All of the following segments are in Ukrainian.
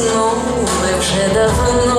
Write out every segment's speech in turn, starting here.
Ну ми вже давно.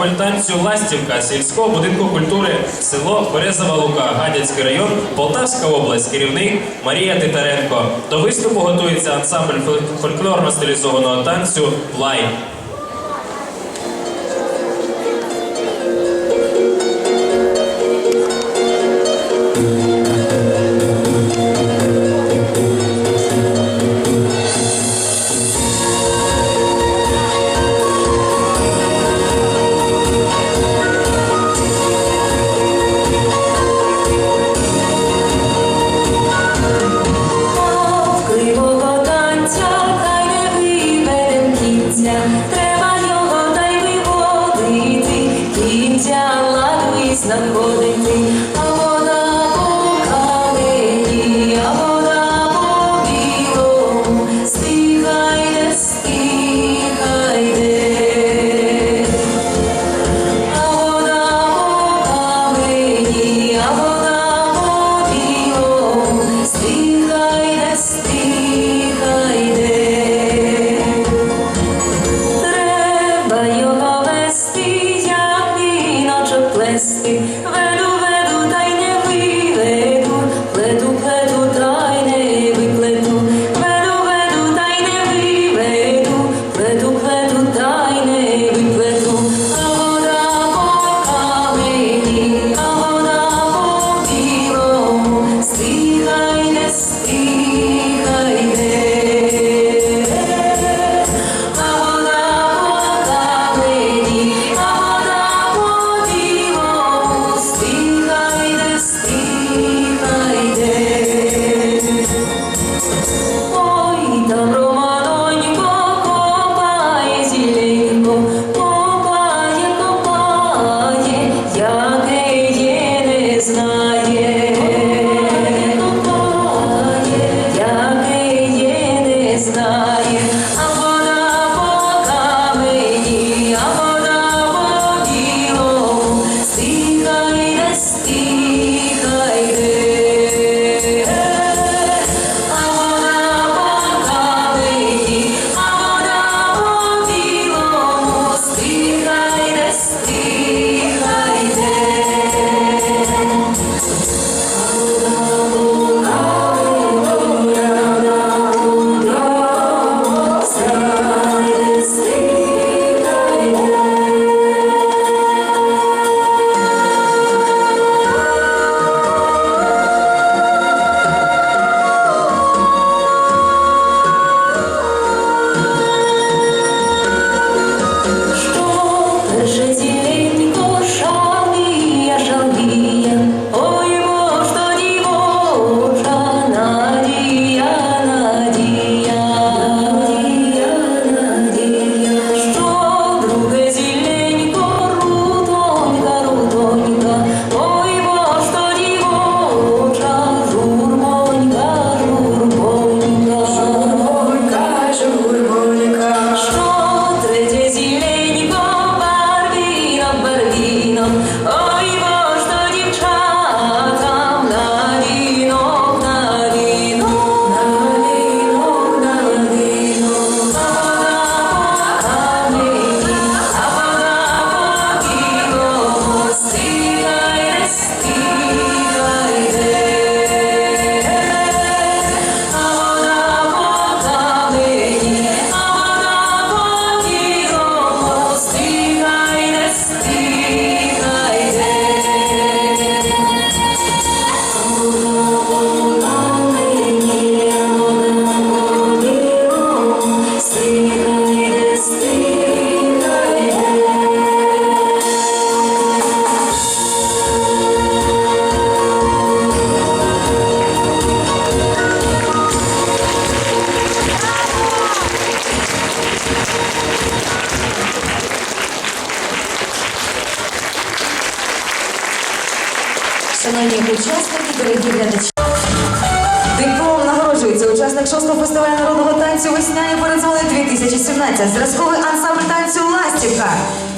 бальтанцю Ластівка сільського будинку культури, село Березова Лука, Гадяцький район, Полтавська область, керівник Марія Титаренко. До виступу готується ансамбль фольклорно-стилізованого танцю Лай. 我对你。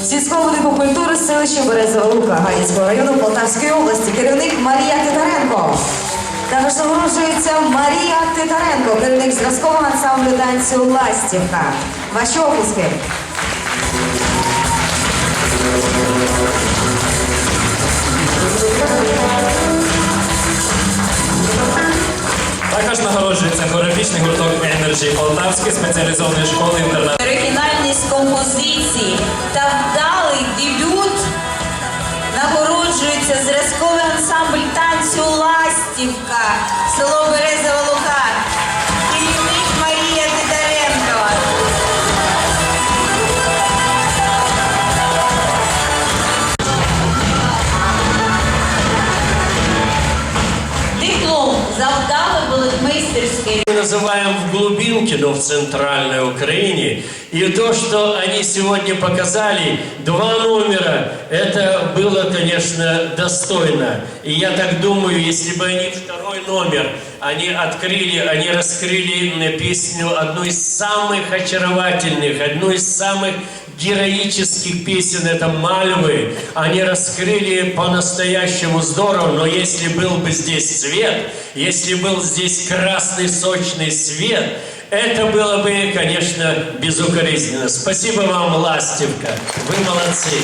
сільського будинку культури селища Березова Лука Ганівського району Полтавської області, керівник Марія Титаренко. Також нагороджується Марія Титаренко, керівник зразкового ансамблю танцю Ластівка. Ваші опуски. Також нагороджується хореографічний гурток Енерджі Полтавської спеціалізованої школи інтернату. Оригінальність композиції та вдалий дебют нагороджується зразковий ансамбль танцю Ластівка, село Березова Лука. Называем в глубинке, но в центральной Украине. И то, что они сегодня показали, два номера, это было, конечно, достойно. И я так думаю, если бы они второй номер, они открыли, они раскрыли песню, одну из самых очаровательных, одну из самых героических песен, это Мальвы. Они раскрыли по-настоящему здорово, но если был бы здесь свет, если был здесь красный сочный свет, это было бы, конечно, безукоризненно. Спасибо вам, Ластівка. Вы молодцы.